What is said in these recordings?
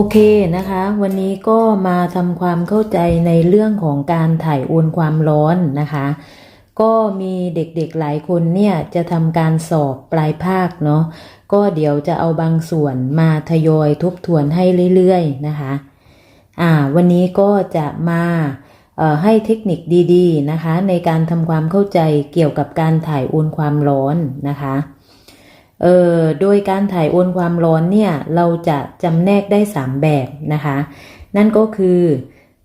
โอเคนะคะ วันนี้ก็มาทำความเข้าใจในเรื่องของการถ่ายโอนความร้อนนะคะ ก็มีเด็กๆหลายคนเนี่ยจะทำการสอบปลายภาคเนาะก็เดี๋ยวจะเอาบางส่วนมาทยอยทบทวนให้เรื่อยๆนะคะ อ่า วันนี้ก็จะมาให้เทคนิคดีๆนะคะ ในการทำความเข้าใจเกี่ยวกับการถ่ายโอนความร้อนนะคะ เอ่อโดยการถ่ายโอนความร้อนเนี่ยเราจะจำแนกได้ 3 แบบนะคะ นั่นก็คือ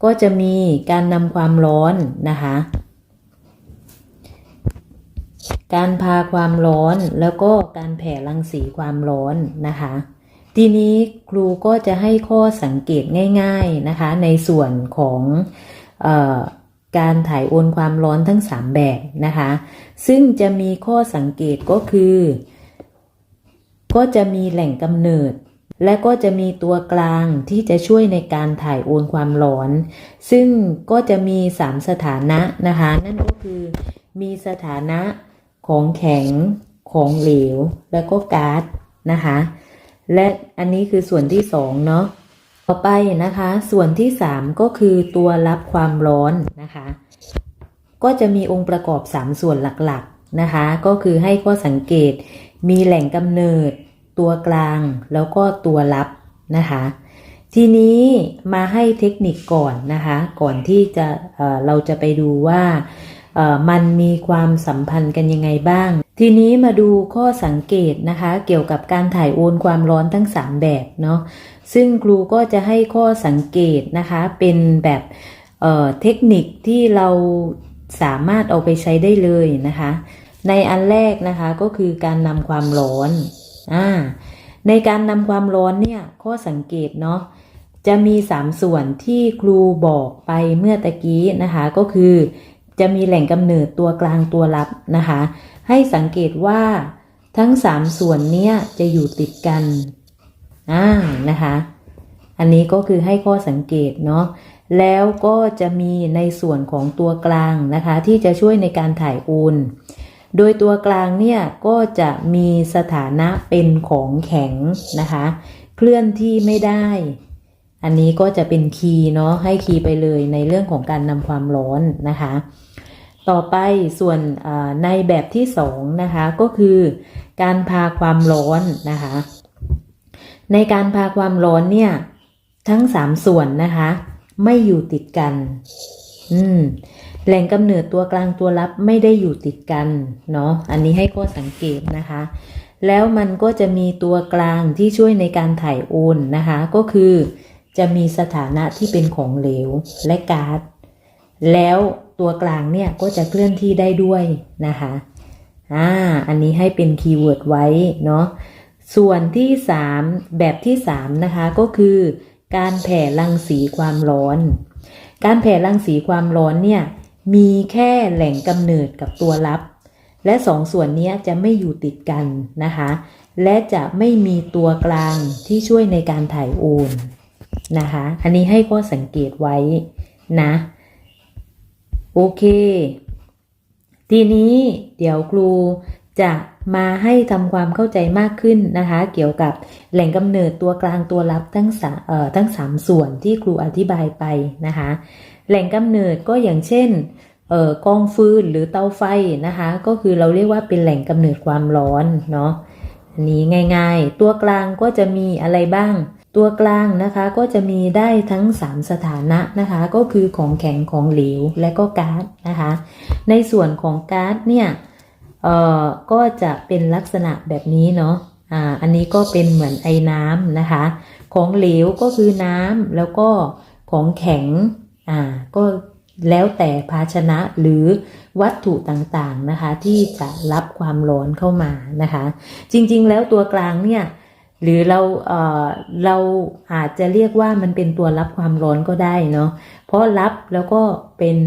ก็จะมีการนำความร้อนนะคะ การพาความร้อนแล้วก็การแผ่รังสีความร้อนนะคะ ทีนี้ครูก็จะให้ข้อสังเกตง่าย ๆนะคะ ในส่วนของออการถ่ายโอนความร้อนทั้ง 3 แบบนะคะ ซึ่งจะมีข้อสังเกตก็คือ ก็จะมีแหล่งกำเนิด และก็จะมีตัวกลางที่จะช่วยในการถ่ายโอนความร้อน ซึ่งก็จะมี 3 สถานะนะคะ นั่นก็คือมีสถานะของแข็งของเหลว แล้วก็ก๊าซนะคะ และอันนี้คือส่วนที่สองเนาะต่อไปนะคะ ส่วนที่สามก็คือตัวรับความร้อนนะคะ ก็จะมีองค์ประกอบ 3 ส่วนหลักๆนะคะ ก็คือให้ข้อสังเกต มีแหล่งกำเนิด ตัวกลางแล้วก็ตัวรับนะคะ ทีนี้มาให้เทคนิคก่อนนะคะ ก่อนที่จะเเราจะไปดูว่ามันมีความสัมพันธ์กันยังไงบ้าง ทีนี้มาดูข้อสังเกตนะคะ เกี่ยวกับการถ่ายโอนความร้อนทั้ง 3 แบบเนาะซึ่งครูก็จะให้ข้อสังเกตนะคะเป็นแบบเเทคนิคที่เราสามารถเอาไปใช้ได้เลยนะคะ ในอันแรกนะคะก็คือการนำความร้อนอ่าในการนำความร้อนเนี่ยข้อสังเกตเนาะจะมี 3 ส่วนที่ครูบอกไปเมื่อตะกี้นะคะก็คือ จะมีแหล่งกำเนิดตัวกลางตัวรับนะคะ ให้สังเกตว่าทั้ง 3 ส่วนเนี้ยจะอยู่ติดกันอ่านะคะ อันนี้ก็คือให้ข้อสังเกตเนาะแล้วก็จะมีในส่วนของตัวกลางนะคะ ที่จะช่วยในการถ่ายโอน โดยตัวกลางเนี่ยก็จะมีสถานะเป็นของแข็งนะคะ เคลื่อนที่ไม่ได้ อันนี้ก็จะเป็นคีย์เนาะให้คีย์ไปเลยในเรื่องของการนำความร้อนนะคะ ต่อไปส่วนในแบบที่สองนะคะก็คือการพาความร้อนนะคะ ในการพาความร้อนเนี่ยทั้งสามส่วนนะคะ ไม่อยู่ติดกัน อืม แหล่งกำเนิดตัวกลางตัวรับไม่ได้อยู่ติดกันเนาะอันนี้ให้ข้อสังเกตนะคะ แล้วมันก็จะมีตัวกลางที่ช่วยในการถ่ายโอนนะคะ ก็คือจะมีสถานะที่เป็นของเหลวและก๊าซแล้วตัวกลางเนี่ยก็จะเคลื่อนที่ได้ด้วยนะคะอ่าอันนี้ให้เป็นคีย์เวิร์ดไว้เนาะส่วนที่ 3 แบบที่ 3 นะคะ ก็คือการแผ่รังสีความร้อน การแผ่รังสีความร้อนเนี่ย มีแค่แหล่งกำเนิดกับตัวรับ และสองส่วนนี้จะไม่อยู่ติดกันนะคะ และจะไม่มีตัวกลางที่ช่วยในการถ่ายโอนนะคะ อันนี้ให้ข้อสังเกตไว้นะ โอเค ทีนี้เดี๋ยวครูจะมาให้ทำความเข้าใจมากขึ้นนะคะ เกี่ยวกับแหล่งกำเนิดตัวกลางตัวรับทั้งสาเอ่อทั้งสามส่วนที่ครูอธิบายไปนะคะ แหล่งกำเนิดก็อย่างเช่นเอ่อกองฟืนหรือเตาไฟนะคะ ก็คือเราเรียกว่าเป็นแหล่งกำเนิดความร้อนเนาะอันนี้ง่ายๆ ตัวกลางก็จะมีอะไรบ้าง ตัวกลางนะคะก็จะมีได้ทั้ง 3 สถานะนะคะ ก็คือของแข็งของเหลวและก็ก๊าซนะคะ ในส่วนของก๊าซเนี่ยเอ่อก็จะเป็นลักษณะแบบนี้เนาะอ่าอันนี้ก็เป็นเหมือนไอ้น้ำนะคะ ของเหลวก็คือน้ำแล้วก็ของแข็ง อ่าก็แล้วแต่ภาชนะหรือวัตถุต่างๆนะคะ ที่จะรับความร้อนเข้ามานะคะ จริงๆแล้วตัวกลางเนี่ยหรือเราเอ่อเราอาจจะเรียกว่ามันเป็นตัวรับความร้อนก็ได้เนาะเพราะรับแล้วก็เป็น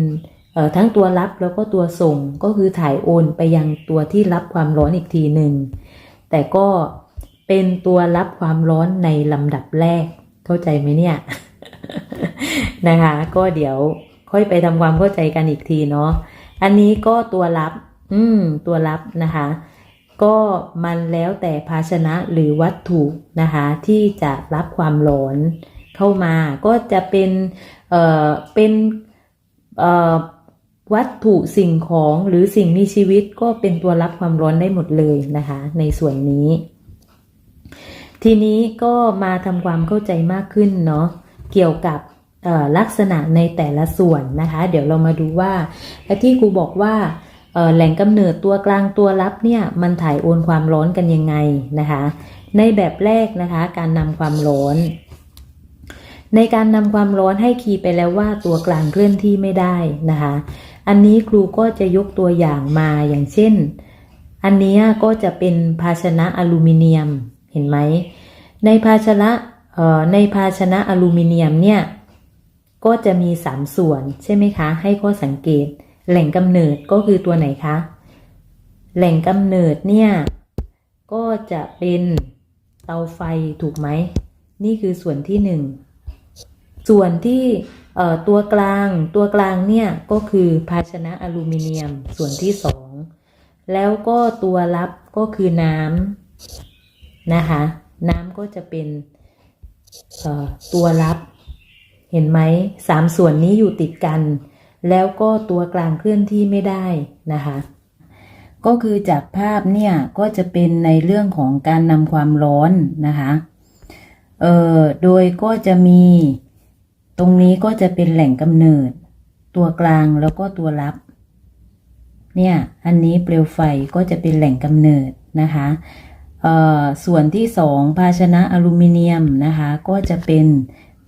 เอ่อทั้งตัวรับแล้วก็ตัวส่งก็คือถ่ายโอนไปยังตัวที่รับความร้อนอีกทีหนึ่งแต่ก็เป็นตัวรับความร้อนในลำดับแรกเข้าใจไหมเนี่ย นะคะ ก็เดี๋ยวค่อยไปทำความเข้าใจกันอีกทีเนาะอันนี้ก็ตัวรับ อืม ตัวรับนะคะ ก็มันแล้วแต่ภาชนะหรือวัตถุนะคะ ที่จะรับความร้อนเข้ามา ก็จะเป็น เอ่อ เป็น เอ่อ วัตถุสิ่งของหรือสิ่งมีชีวิตก็เป็นตัวรับความร้อนได้หมดเลยนะคะ ในส่วนนี้ ทีนี้ก็มาทำความเข้าใจมากขึ้นเนาะ เกี่ยวกับลักษณะในแต่ละส่วนนะคะ เดี๋ยวเรามาดูว่าและที่ครูบอกว่าแหล่งกำเนิดตัวกลางตัวรับเนี่ยมันถ่ายโอนความร้อนกันยังไงนะคะ ในแบบแรกนะคะการนำความร้อน ในการนำความร้อนให้คีย์ไปแล้วว่าตัวกลางเคลื่อนที่ไม่ได้นะคะ อันนี้ครูก็จะยกตัวอย่างมาอย่างเช่น อันนี้ก็จะเป็นภาชนะอลูมิเนียมเห็นไหมในภาชนะ ในภาชนะอลูมิเนียมเนี่ย ก็จะมีสามส่วนใช่ไหมคะ ให้ข้อสังเกต แหล่งกำเนิดก็คือตัวไหนคะ แหล่งกำเนิดเนี่ย ก็จะเป็นเตาไฟถูกไหม นี่คือส่วนที่หนึ่งส่วนที่ตัวกลางตัวกลางเนี่ยก็คือภาชนะอลูมิเนียมส่วนที่สองแล้วก็ตัวรับก็คือน้ำนะคะ น้ำก็จะเป็น ตัวรับเห็นไหมสามส่วนนี้อยู่ติดกัน แล้วก็ตัวกลางเคลื่อนที่ไม่ได้นะคะ ก็คือจากภาพเนี่ยก็จะเป็นในเรื่องของการนำความร้อนนะคะเอ่อโดยก็จะมีตรงนี้ก็จะเป็นแหล่งกำเนิด ตัวกลางแล้วก็ตัวรับ เนี่ย อันนี้เปลวไฟก็จะเป็นแหล่งกำเนิดนะคะ ส่วนที่สองภาชนะอลูมิเนียมนะคะ ก็จะเป็น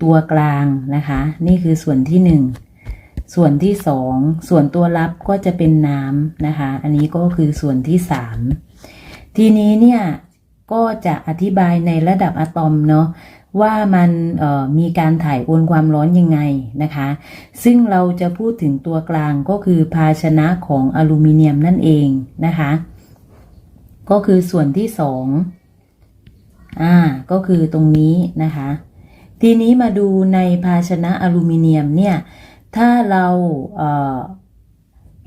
ตัวกลางนะคะ นี่คือส่วนที่หนึ่งส่วนที่สองส่วนตัวรับก็จะเป็นน้ำนะคะ อันนี้ก็คือส่วนที่สามทีนี้เนี่ยก็จะอธิบายในระดับอะตอมเนาะว่ามันมีการถ่ายโอนความร้อนยังไงนะคะ ซึ่งเราจะพูดถึงตัวกลางก็คือภาชนะของอลูมิเนียมนั่นเองนะคะ ก็คือส่วนที่สองอ่า ก็คือตรงนี้นะคะ ทีนี้มาดูในภาชนะอลูมิเนียมเนี่ย ถ้าเราเ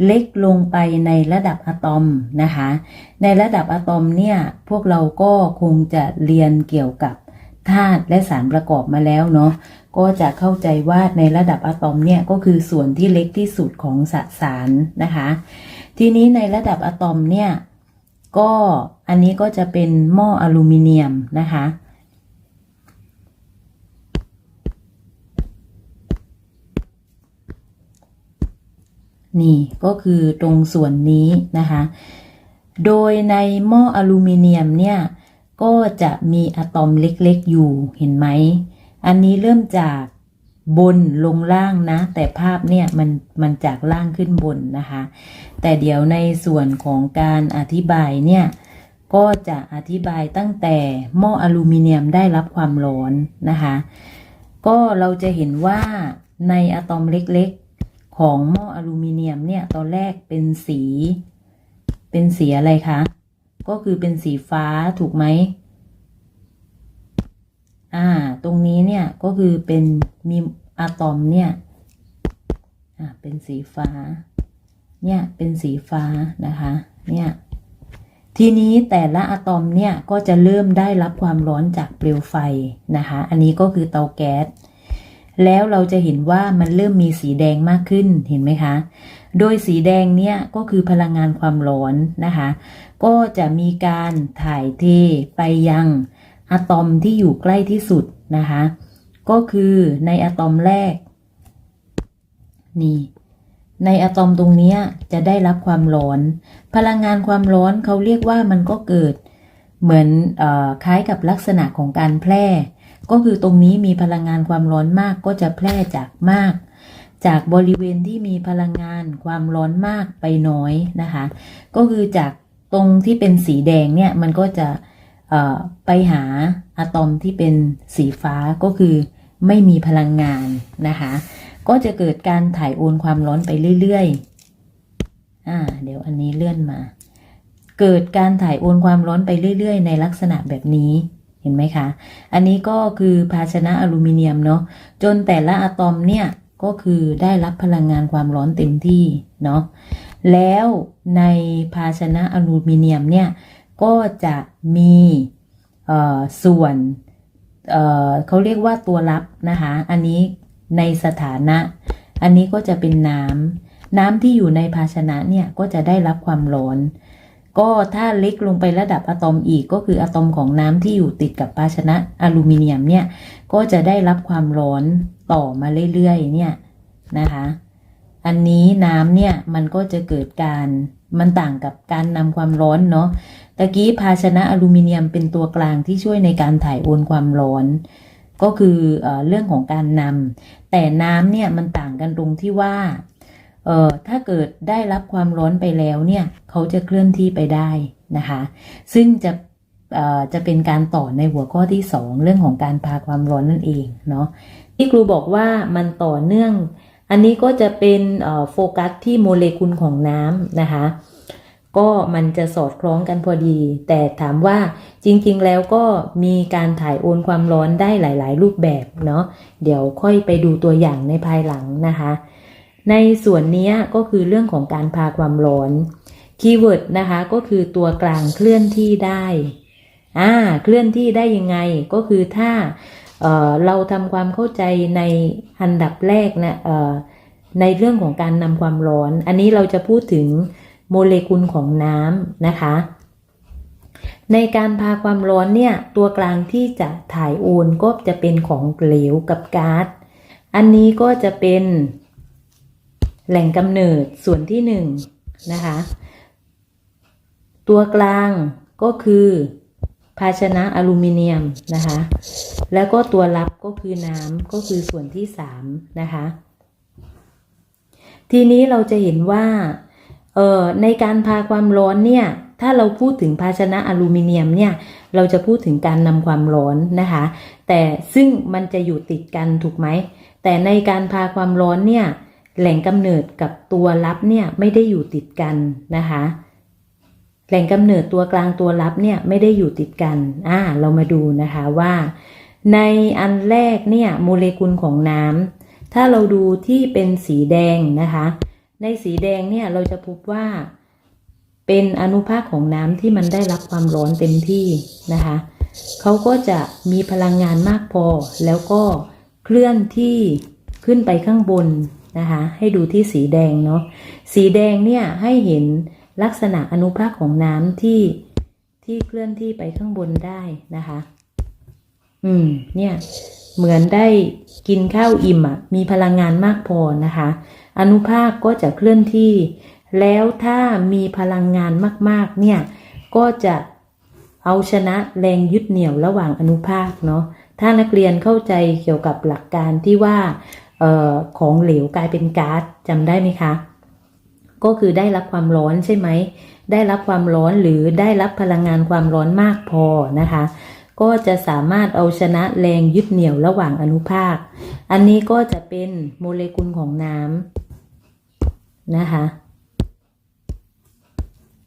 เล็กลงไปในระดับอะตอมนะคะ ในระดับอะตอมเนี่ย พวกเราก็คงจะเรียนเกี่ยวกับธาตุและสารประกอบมาแล้วเนาะ ก็จะเข้าใจว่าในระดับอะตอมเนี่ยก็คือส่วนที่เล็กที่สุดของสสารนะคะ ทีนี้ในระดับอะตอมเนี่ย ก็อันนี้ก็จะเป็นหม้ออลูมิเนียมนะคะ นี่ก็คือตรงส่วนนี้นะคะ โดยในหม้ออลูมิเนียมเนี่ย ก็จะมีอะตอมเล็กๆอยู่เห็นไหม อันนี้เริ่มจาก บนลงล่างนะ แต่ภาพเนี่ยมันมันจากล่างขึ้นบนนะคะ แต่เดี๋ยวในส่วนของการอธิบายเนี่ยก็จะอธิบายตั้งแต่หม้ออลูมิเนียมได้รับความร้อนนะคะ ก็เราจะเห็นว่าในอะตอมเล็กๆ ของหม้ออลูมิเนียมเนี่ยตอนแรกเป็นสี เป็นสีอะไรคะ ก็คือเป็นสีฟ้าถูกไหม อ่า ตรงนี้เนี่ยก็คือเป็นมีอะตอมเนี่ย อ่า เป็นสีฟ้า เนี่ย เป็นสีฟ้านะคะ เนี่ย ทีนี้แต่ละอะตอมเนี่ยก็จะเริ่มได้รับความร้อนจากเปลวไฟนะคะ อันนี้ก็คือเตาแก๊ส แล้วเราจะเห็นว่ามันเริ่มมีสีแดงมากขึ้น เห็นไหมคะ โดยสีแดงเนี่ยก็คือพลังงานความร้อนนะคะ ก็จะมีการถ่ายเทไปยัง อะตอมที่อยู่ใกล้ที่สุดนะคะ ก็คือในอะตอมแรก นี่ ในอะตอมตรงเนี้ยจะได้รับความร้อน พลังงานความร้อนเขาเรียกว่ามันก็เกิดเหมือนออคล้ายกับลักษณะของการแพร่ ก็คือตรงนี้มีพลังงานความร้อนมากก็จะแพร่จากมาก จากบริเวณที่มีพลังงานความร้อนมากไปน้อยนะคะ ก็คือจากตรงที่เป็นสีแดงเนี่ยมันก็จะ ไปหาอะตอมที่เป็นสีฟ้าก็คือไม่มีพลังงานนะคะ ก็จะเกิดการถ่ายโอนความร้อนไปเรื่อยๆอ่าเดี๋ยวอันนี้เลื่อนมา เกิดการถ่ายโอนความร้อนไปเรื่อย ๆ ในลักษณะแบบนี้เห็นไหมคะ อันนี้ก็คือภาชนะอลูมิเนียมเนาะจนแต่ละอะตอมเนี่ยก็คือได้รับพลังงานความร้อนเต็มที่เนาะแล้วในภาชนะอลูมิเนียมเนี่ย ก็จะมีส่วนเเขาเรียกว่าตัวรับนะคะ อันนี้ในสถานะ อันนี้ก็จะเป็นน้ำน้ำที่อยู่ในภาชนะเนี่ยก็จะได้รับความร้อน ก็ถ้าเล็กลงไประดับอะตอมอีกก็คืออะตอมของน้ำที่อยู่ติดกับภาชนะอลูมิเนียมเนี่ยก็จะได้รับความร้อนต่อมาเรื่อยๆเนี่ยนะคะอันนี้น้ำเนี่ยมันก็จะเกิดการมันต่างกับการนำความร้อนเนาะ ตะกี้ภาชนะอลูมิเนียมเป็นตัวกลางที่ช่วยในการถ่ายโอนความร้อน ก็คือเอเรื่องของการนำแต่น้ำเนี่ยมันต่างกันตรงที่ว่าเออถ้าเกิดได้รับความร้อนไปแล้วเนี่ยเขาจะเคลื่อนที่ไปได้นะคะ ซึ่งจะจะเป็นการต่อในหัวข้อที่ 2 เรื่องของการพาความร้อนนั่นเองเนาะที่ครูบอกว่ามันต่อเนื่อง อันนี้ก็จะเป็นโฟกัสที่โมเลกุลของน้ำนะคะ ก็มันจะสอดคล้องกันพอดี แต่ถามว่าจริงๆ แล้วก็มีการถ่ายโอนความร้อนได้หลายๆ รูปแบบเนาะเดี๋ยวค่อยไปดูตัวอย่างในภายหลังนะคะ ในส่วนนี้ก็คือเรื่องของการพาความร้อนคีย์เวิร์ดนะคะก็คือตัวกลางเคลื่อนที่ได้อ่าเคลื่อนที่ได้ยังไงก็คือถ้าเเราทำความเข้าใจในอันดับแรกนะเอ่อในเรื่องของการนำความร้อน อันนี้เราจะพูดถึง โมเลกุลของน้ำนะคะ ในการพาความร้อนเนี่ย ตัวกลางที่จะถ่ายโอนก็จะเป็นของเหลวกับก๊าซอันนี้ก็จะเป็นแหล่งกำเนิดส่วนที่หนึ่งนะคะ ตัวกลางก็คือภาชนะอลูมิเนียมนะคะ แล้วก็ตัวรับก็คือน้ำก็คือส่วนที่สามนะคะ ทีนี้เราจะเห็นว่า เอ่อในการพาความร้อนเนี่ยถ้าเราพูดถึงภาชนะอลูมิเนียมเนี่ยเราจะพูดถึงการนำความร้อนนะคะ แต่ซึ่งมันจะอยู่ติดกันถูกไหมแต่ในการพาความร้อนเนี่ยแหล่งกำเนิดกับตัวรับเนี่ยไม่ได้อยู่ติดกันนะคะแหล่งกำเนิดตัวกลางตัวรับเนี่ยไม่ได้อยู่ติดกัน อ่า เรามาดูนะคะว่า ในอันแรกเนี่ยโมเลกุลของน้ำถ้าเราดูที่เป็นสีแดงนะคะ ในสีแดงเนี่ยเราจะพบว่า เป็นอนุภาคของน้ำที่มันได้รับความร้อนเต็มที่นะคะเขาก็จะมีพลังงานมากพอ แล้วก็เคลื่อนที่ขึ้นไปข้างบนนะคะให้ดูที่สีแดงเนาะสีแดงเนี่ยให้เห็นลักษณะอนุภาคของน้ำที่ที่เคลื่อนที่ไปข้างบนได้นะคะ อืม เนี่ย เหมือนได้กินข้าวอิ่มอะ มีพลังงานมากพอนะคะ อนุภาคก็จะเคลื่อนที่ แล้วถ้ามีพลังงานมาก ๆ เนี่ย ก็จะเอาชนะแรงยึดเหนี่ยวระหว่างอนุภาคเนาะ ถ้านักเรียนเข้าใจเกี่ยวกับหลักการที่ว่าออของเหลวกลายเป็นก๊าซจำได้ไหมคะ ก็คือได้รับความร้อนใช่ไหม ได้รับความร้อนหรือได้รับพลังงานความร้อนมากพอนะคะ ก็จะสามารถเอาชนะแรงยึดเหนี่ยวระหว่างอนุภาค อันนี้ก็จะเป็นโมเลกุลของน้ำนะคะ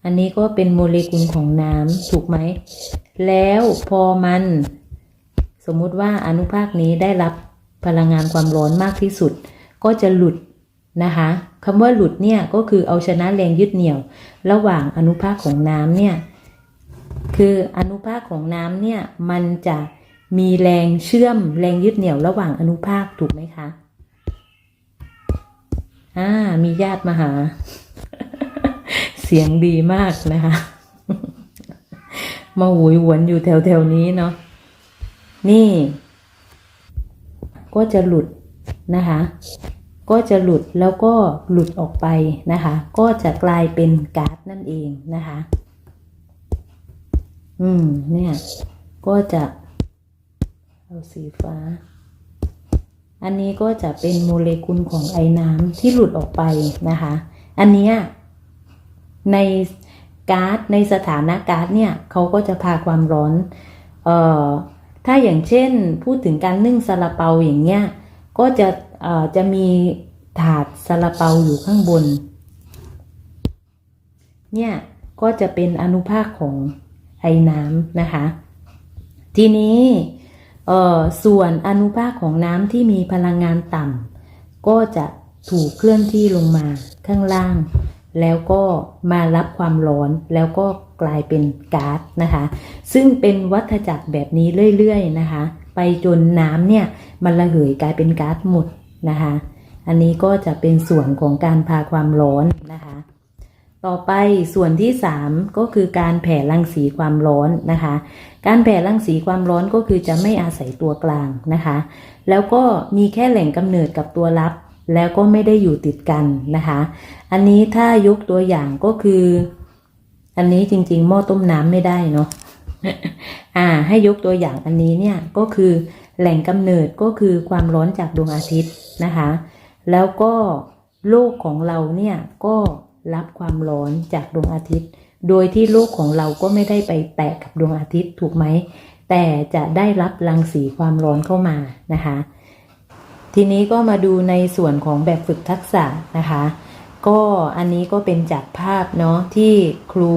อันนี้ก็เป็นโมเลกุลของน้ำถูกไหม แล้วพอมัน สมมุติว่าอนุภาคนี้ได้รับพลังงานความร้อนมากที่สุด ก็จะหลุดนะคะคำว่าหลุดเนี่ยก็คือเอาชนะแรงยึดเหนี่ยว ระหว่างอนุภาคของน้ำเนี่ย คืออนุภาคของน้ำเนี่ยมันจะมีแรงเชื่อมแรงยึดเหนี่ยวระหว่างอนุภาคถูกไหมคะ อ่า มีญาติมาหา เสียงดีมากนะคะ มาหวยหวนอยู่แถวๆนี้เนาะ นี่ ก็จะหลุดนะคะ ก็จะหลุดแล้วก็หลุดออกไปนะคะ ก็จะกลายเป็นก๊าซนั่นเองนะคะ อืม เนี่ย ก็จะ เอาสีฟ้า อันนี้ก็จะเป็นโมเลกุลของไอ้น้ำที่หลุดออกไปนะคะ อันเนี้ยในก๊าซในสถานะก๊าซเนี่ยเขาก็จะพาความร้อน เอ่อ ถ้าอย่างเช่นพูดถึงการนึ่งซาลาเปาอย่างเงี้ย ก็จะ เอ่อ จะมีถาดซาลาเปาอยู่ข้างบน เนี่ย ก็จะเป็นอนุภาคของ ไอ้น้ำนะคะ ทีนี้ส่วนอนุภาคของน้ำที่มีพลังงานต่ำก็จะถูกเคลื่อนที่ลงมาข้างล่าง แล้วก็มารับความร้อนแล้วก็กลายเป็นก๊าซนะคะ ซึ่งเป็นวัฏจักรแบบนี้เรื่อยๆนะคะ ไปจนน้ำเนี่ยมันระเหยกลายเป็นก๊าซหมดนะคะ อันนี้ก็จะเป็นส่วนของการพาความร้อนนะคะ ต่อไปส่วนที่ 3 ก็คือการแผ่รังสีความร้อนนะคะ การแผ่รังสีความร้อนก็คือจะไม่อาศัยตัวกลางนะคะ แล้วก็มีแค่แหล่งกำเนิดกับตัวรับ แล้วก็ไม่ได้อยู่ติดกันนะคะ อันนี้ถ้ายกตัวอย่างก็คือ อันนี้จริงๆ หม้อต้มน้ำไม่ได้เนาะอ่า ให้ยกตัวอย่างอันนี้เนี่ยก็คือแหล่งกำเนิดก็คือความร้อนจากดวงอาทิตย์นะคะ แล้วก็โลกของเราเนี่ยก็ รับความร้อนจากดวงอาทิตย์ โดยที่โลกของเราก็ไม่ได้ไปแตะกับดวงอาทิตย์ถูกไหม แต่จะได้รับรังสีความร้อนเข้ามานะคะ ทีนี้ก็มาดูในส่วนของแบบฝึกทักษะนะคะ ก็อันนี้ก็เป็นจากภาพเนาะที่ครู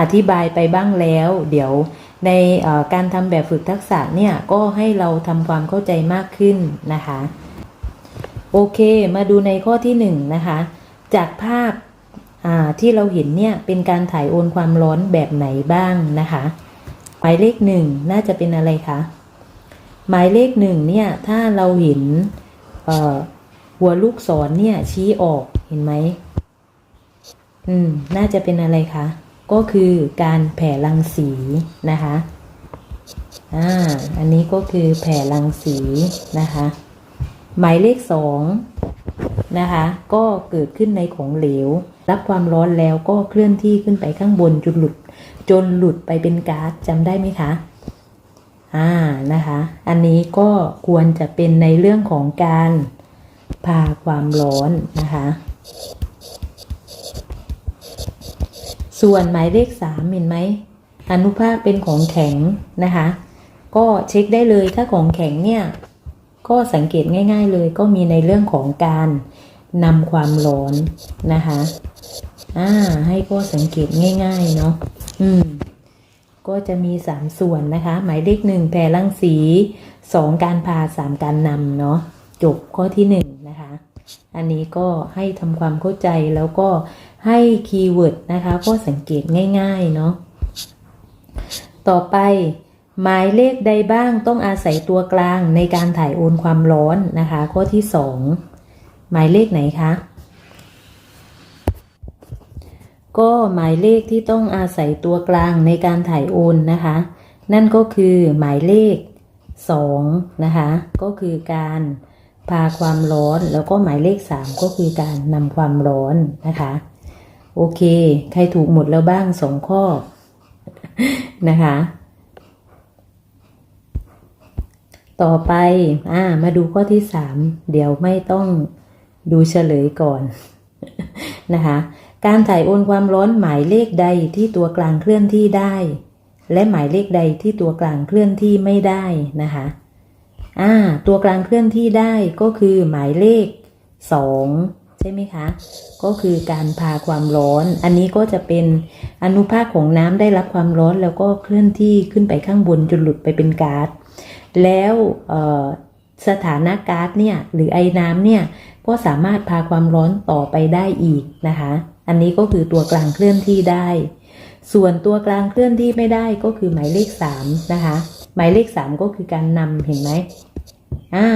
อธิบายไปบ้างแล้ว เดี๋ยวในการทำแบบฝึกทักษะเนี่ยก็ให้เราทำความเข้าใจมากขึ้นนะคะ โอเค มาดูในข้อที่หนึ่งนะคะ จากภาพ ที่เราเห็นเนี่ยเป็นการถ่ายโอนความร้อนแบบไหนบ้างนะคะหมายเลขหนึ่งน่าจะเป็นอะไรคะหมายเลขหนึ่งเนี่ยถ้าเราเห็นหัวลูกศรเนี่ยชี้ออกเห็นไหมอืมน่าจะเป็นอะไรคะก็คือการแผ่รังสีนะคะอ่าอันนี้ก็คือแผ่รังสีนะคะ หมายเลขสอง นะคะ ก็เกิดขึ้นในของเหลว รับความร้อนแล้วก็เคลื่อนที่ขึ้นไปข้างบนจนหลุด จนหลุดไปเป็นก๊าซจำได้ไหมคะอ่านะคะ อันนี้ก็ควรจะเป็นในเรื่องของการพาความร้อนนะคะ ส่วนหมายเลขสามเห็นไหมอนุภาคเป็นของแข็งนะคะ ก็เช็คได้เลยถ้าของแข็งเนี่ย ก็สังเกตง่าย ๆ เลยก็มีในเรื่องของการนำความร้อนนะคะอ่าให้ก็สังเกตง่าย ๆ เนาะอืมก็จะมีสามส่วนนะคะ หมายเลขหนึ่งแผ่รังสีสองการพาสามการนำเนาะจบข้อที่หนึ่งนะคะ อันนี้ก็ให้ทำความเข้าใจแล้วก็ให้คีย์เวิร์ดนะคะ ก็สังเกตง่าย ๆ เนาะต่อไป หมายเลขใดบ้างต้องอาศัยตัวกลางในการถ่ายโอนความร้อนนะคะ ข้อที่สองหมายเลขไหนคะก็หมายเลขที่ต้องอาศัยตัวกลางในการถ่ายโอนนะคะ นั่นก็คือหมายเลขสองนะคะก็คือการพาความร้อนแล้วก็หมายเลขสามก็คือการนำความร้อนนะคะ โอเค ใครถูกหมดแล้วบ้างสองข้อนะคะ ต่อไปอ่ามาดูข้อที่สามเดี๋ยวไม่ต้องดูเฉลยก่อนนะคะ การถ่ายโอนความร้อนหมายเลขใดที่ตัวกลางเคลื่อนที่ได้ และหมายเลขใดที่ตัวกลางเคลื่อนที่ไม่ได้นะคะอ่าตัวกลางเคลื่อนที่ได้ก็คือหมายเลขสองใช่ไหมคะ ก็คือการพาความร้อน อันนี้ก็จะเป็นอนุภาคของน้ำได้รับความร้อนแล้วก็เคลื่อนที่ขึ้นไปข้างบนจนหลุดไปเป็นก๊าซ แล้วสถานะก๊าซเนี่ยหรือไอ้น้ำเนี่ยก็สามารถพาความร้อนต่อไปได้อีกนะคะ อันนี้ก็คือตัวกลางเคลื่อนที่ได้ ส่วนตัวกลางเคลื่อนที่ไม่ได้ก็คือหมายเลขสามนะคะ หมายเลขสามก็คือการนำเห็นไหมอ่า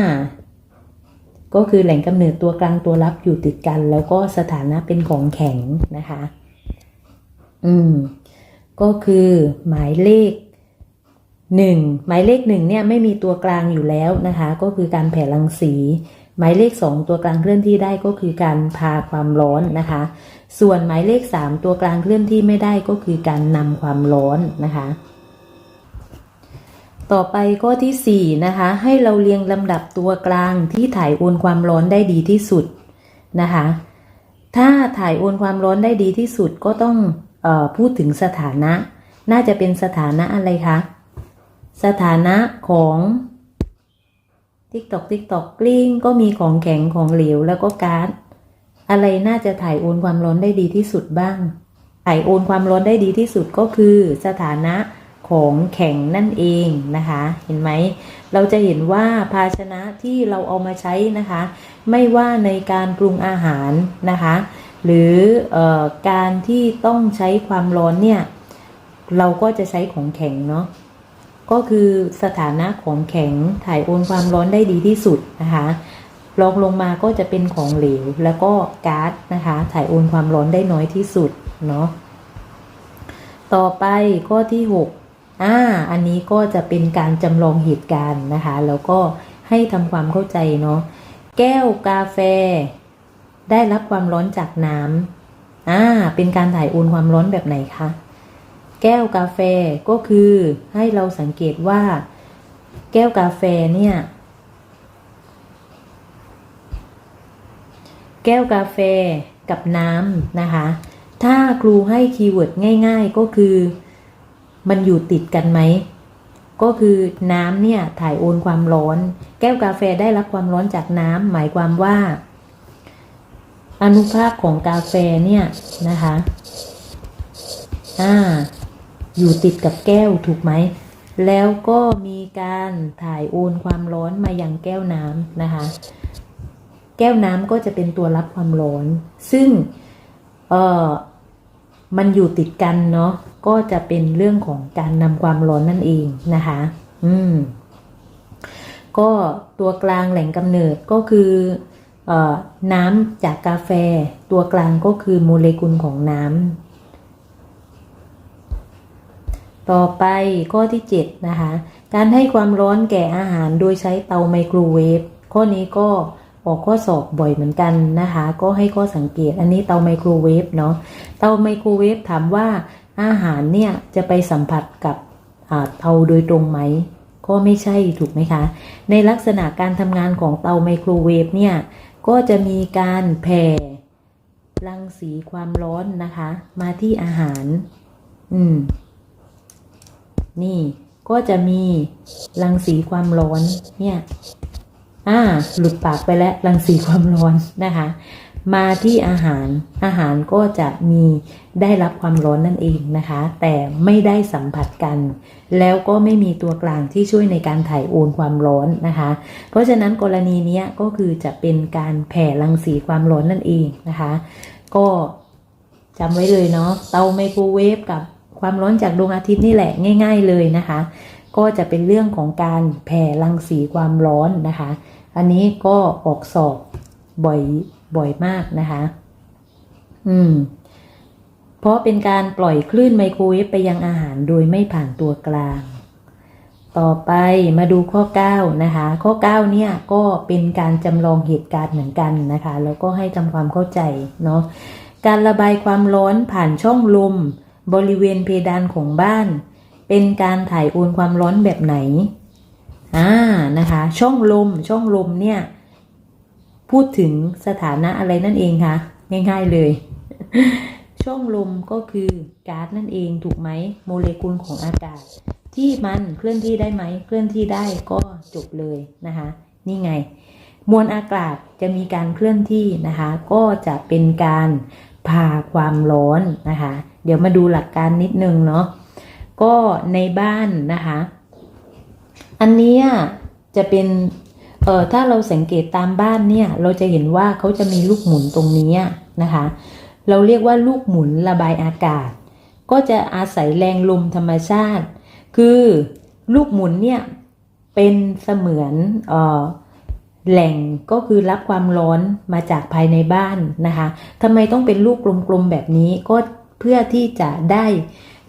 ก็คือแหล่งกำเนิดตัวกลางตัวรับอยู่ติดกัน แล้วก็สถานะเป็นของแข็งนะคะ อืม ก็คือหมายเลข หนึ่งหมายเลขหนึ่งเนี่ยไม่มีตัวกลางอยู่แล้วนะคะ ก็คือการแผ่รังสี หมายเลขสองตัวกลางเคลื่อนที่ได้ก็คือการพาความร้อนนะคะ ส่วนหมายเลขสามตัวกลางเคลื่อนที่ไม่ได้ก็คือการนำความร้อนนะคะ ต่อไปข้อที่4นะคะ ให้เราเรียงลำดับตัวกลางที่ถ่ายโอนความร้อนได้ดีที่สุดนะคะ ถ้าถ่ายโอนความร้อนได้ดีที่สุดก็ต้องออพูดถึงสถานะ น่าจะเป็นสถานะอะไรคะ สถานะของติ๊กตอกติ๊กตอกกลิ้งก็มีของแข็งของเหลวแล้วก็ก๊าซอะไรน่าจะถ่ายโอนความร้อนได้ดีที่สุดบ้าง ถ่ายโอนความร้อนได้ดีที่สุดก็คือสถานะของแข็งนั่นเองนะคะ เห็นไหม เราจะเห็นว่าภาชนะที่เราเอามาใช้นะคะ ไม่ว่าในการปรุงอาหารนะคะ หรือเออการที่ต้องใช้ความร้อนเนี่ย เราก็จะใช้ของแข็งเนาะ ก็คือสถานะของแข็งถ่ายโอนความร้อนได้ดีที่สุดนะคะรองลงมาก็จะเป็นของเหลว แล้วก็ก๊าซนะคะ ถ่ายโอนความร้อนได้น้อยที่สุดเนาะต่อไปข้อที่6อ่าอันนี้ก็จะเป็นการจำลองเหตุการณ์นะคะ แล้วก็ให้ทำความเข้าใจเนาะแก้วกาแฟ ได้รับความร้อนจากน้ำอ่าเป็นการถ่ายโอนความร้อนแบบไหนคะ แก้วกาแฟก็คือให้เราสังเกตว่า แก้วกาแฟเนี่ย แก้วกาแฟกับน้ำนะคะ ถ้าครูให้คีย์เวิร์ดง่าย ๆก็คือ มันอยู่ติดกันไหม ก็คือน้ำเนี่ยถ่ายโอนความร้อน แก้วกาแฟได้รับความร้อนจากน้ำหมายความว่า อนุภาคของกาแฟเนี่ยนะคะอ่า อยู่ติดกับแก้วถูกไหม แล้วก็มีการถ่ายโอนความร้อนมายังแก้วน้ำนะคะ แก้วน้ำก็จะเป็นตัวรับความร้อน ซึ่งเออมันอยู่ติดกันเนาะ ก็จะเป็นเรื่องของการนำความร้อนนั่นเองนะคะ อืม ก็ตัวกลางแหล่งกำเนิดก็คือเออน้ำจากกาแฟ ตัวกลางก็คือโมเลกุลของน้ำ ต่อไปข้อที่ 7 นะคะ การให้ความร้อนแก่อาหารโดยใช้เตาไมโครเวฟข้อนี้ก็ออกข้อสอบบ่อยเหมือนกันนะคะ ก็ให้ข้อสังเกตอันนี้เตาไมโครเวฟเนาะเตาไมโครเวฟถามว่าอาหารเนี่ยจะไปสัมผัสกับเตาโดยตรงไหม ก็ไม่ใช่ถูกไหมคะ ในลักษณะการทำงานของเตาไมโครเวฟเนี่ยก็จะมีการแผ่รังสีความร้อนนะคะ มาที่อาหาร อืม นี่ก็จะมีรังสีความร้อนเนี่ยอ่าหลุดปากไปแล้วรังสีความร้อนนะคะ มาที่อาหารอาหารก็จะมีได้รับความร้อนนั่นเองนะคะ แต่ไม่ได้สัมผัสกัน แล้วก็ไม่มีตัวกลางที่ช่วยในการถ่ายโอนความร้อนนะคะ เพราะฉะนั้นกรณีนี้ก็คือจะเป็นการแผ่รังสีความร้อนนั่นเองนะคะ ก็จำไว้เลยเนาะเตาไมโครเวฟกับ ความร้อนจากดวงอาทิตย์นี่แหละง่าย ๆเลยนะคะ ก็จะเป็นเรื่องของการแผ่รังสีความร้อนนะคะ อันนี้ก็ออกสอบบ่อยบ่อยมากนะคะ อืม เพราะเป็นการปล่อยคลื่นไมโครเวฟไปยังอาหารโดยไม่ผ่านตัวกลาง ต่อไปมาดูข้อ 9 นะคะ ข้อ 9 เนี่ยก็เป็นการจำลองเหตุการณ์เหมือนกันนะคะ แล้วก็ให้ทำความเข้าใจเนาะ การระบายความร้อนผ่านช่องลม บริเวณเพดานของบ้าน เป็นการถ่ายโอนความร้อนแบบไหนอ่านะคะ ช่องลมช่องลมเนี่ย พูดถึงสถานะอะไรนั่นเองคะง่าย ๆเลย ช่องลมก็คือก๊าซนั่นเองถูกไหมโมเลกุลของอากาศ ที่มันเคลื่อนที่ได้ไหมเคลื่อนที่ได้ก็จบเลยนะคะ นี่ไง มวลอากาศจะมีการเคลื่อนที่นะคะ ก็จะเป็นการพาความร้อนนะคะ เดี๋ยวมาดูหลักการนิดนึงเนาะก็ในบ้านนะคะ อันนี้จะเป็นเออถ้าเราสังเกตตามบ้านเนี่ย เราจะเห็นว่าเขาจะมีลูกหมุนตรงนี้นะคะ เราเรียกว่าลูกหมุนระบายอากาศ ก็จะอาศัยแรงลมธรรมชาติ คือลูกหมุนเนี่ยเป็นเสมือนเออแหล่งก็คือรับความร้อนมาจากภายในบ้านนะคะทำไมต้องเป็นลูกกลมๆแบบนี้ก็ เพื่อที่จะได้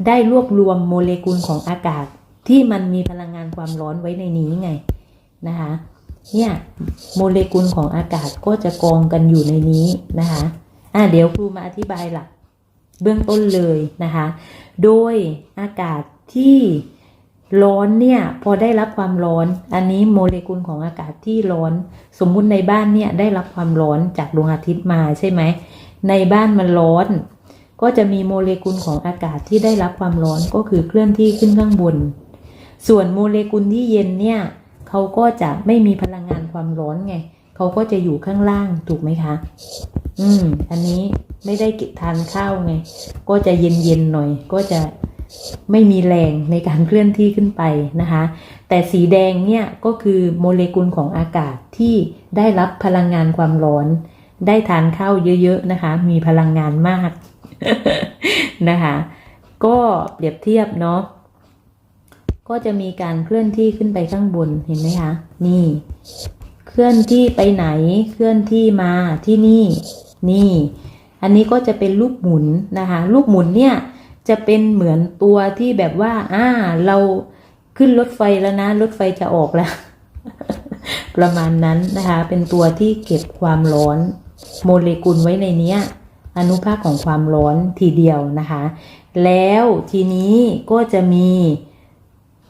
ได้รวบรวมโมเลกุลของอากาศที่มันมีพลังงานความร้อนไว้ในนี้ไงนะคะเนี่ยโมเลกุลของอากาศก็จะกองกันอยู่ในนี้นะคะอะเดี๋ยวครูมาอธิบายหลักเบื้องต้นเลยนะคะ โดยอากาศที่ร้อนเนี่ยพอได้รับความร้อน อันนี้โมเลกุลของอากาศที่ร้อน สมมุติในบ้านเนี่ยได้รับความร้อนจากดวงอาทิตย์มาใช่ไหมในบ้านมันร้อน ก็จะมีโมเลกุลของอากาศที่ได้รับความร้อนก็คือเคลื่อนที่ขึ้นข้างบน ส่วนโมเลกุลที่เย็นเนี่ยเขาก็จะไม่มีพลังงานความร้อนไงเขาก็จะอยู่ข้างล่างถูกไหมคะ อืม อันนี้ไม่ได้กินทานข้าวไง ก็จะเย็นๆหน่อย ก็จะไม่มีแรงในการเคลื่อนที่ขึ้นไปนะคะ แต่สีแดงเนี่ยก็คือโมเลกุลของอากาศที่ได้รับพลังงานความร้อน ได้ทานข้าวเยอะๆนะคะ มีพลังงานมาก นะคะ ก็เปรียบเทียบเนาะก็จะมีการเคลื่อนที่ขึ้นไปข้างบนเห็นไหมคะ นี่ เคลื่อนที่ไปไหนเคลื่อนที่มาที่นี่ นี่ อันนี้ก็จะเป็นลูกหมุนนะคะ ลูกหมุนเนี่ยจะเป็นเหมือนตัวที่แบบว่า อ่า เราขึ้นรถไฟแล้วนะ รถไฟจะออกแล้ว ประมาณนั้นนะคะ เป็นตัวที่เก็บความร้อน โมเลกุลไว้ในเนี้ย อนุภาคของความร้อนทีเดียวนะคะ แล้วทีนี้ก็จะมี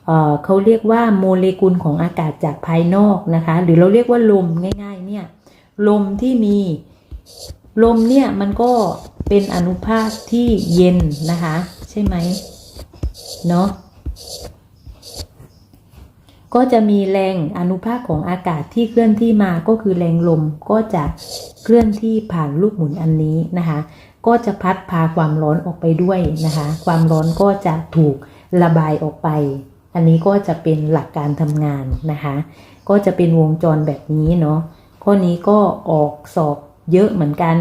เเขาเรียกว่าโมเลกุลของอากาศจากภายนอกนะคะ หรือเราเรียกว่าลมง่ายๆเนี่ยลมที่มีลมเนี่ยมันก็เป็นอนุภาคที่เย็นนะคะ ใช่ไหมเนาะก็จะมีแรงอนุภาคของอากาศที่เคลื่อนที่มาก็คือแรงลมก็จะ เคลื่อนที่ผ่านลูกหมุนอันนี้นะคะ ก็จะพัดพาความร้อนออกไปด้วยนะคะ ความร้อนก็จะถูกระบายออกไป อันนี้ก็จะเป็นหลักการทำงานนะคะ ก็จะเป็นวงจรแบบนี้เนาะข้อนี้ก็ออกสอบเยอะเหมือนกัน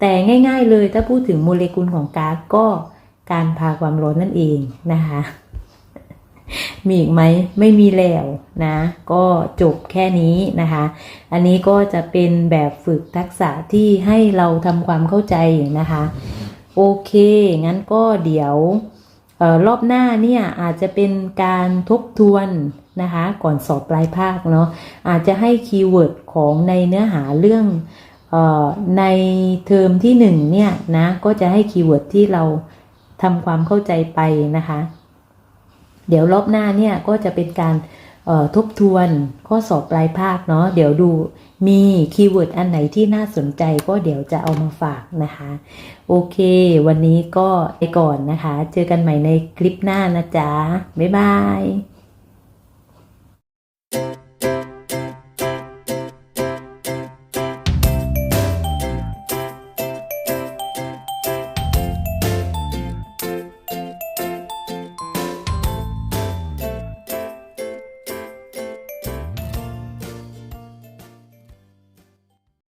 แต่ง่าย ๆ เลยถ้าพูดถึงโมเลกุลของก๊าซก็การพาความร้อนนั่นเองนะคะ มีอีกไหมไม่มีแล้วนะ ก็จบแค่นี้นะคะ อันนี้ก็จะเป็นแบบฝึกทักษะที่ให้เราทำความเข้าใจนะคะ โอเค งั้นก็เดี๋ยวออรอบหน้าเนี่ยอาจจะเป็นการทบทวนนะคะ ก่อนสอบปลายภาคเนาะอาจจะให้คีย์เวิร์ดของในเนื้อหาเรื่องออในเทอมที่หนึ่งเนี่ยนะก็จะให้คีย์เวิร์ดที่เราทำความเข้าใจไปนะคะ เดี๋ยวรอบหน้าเนี่ยก็จะเป็นการออทบทวนข้อสอบปลายภาคเนาะเดี๋ยวดูมีคีย์เวิร์ดอันไหนที่น่าสนใจก็เดี๋ยวจะเอามาฝากนะคะ โอเค วันนี้ก็ไปก่อนนะคะ เจอกันใหม่ในคลิปหน้านะจ๊ะ บ๊ายบาย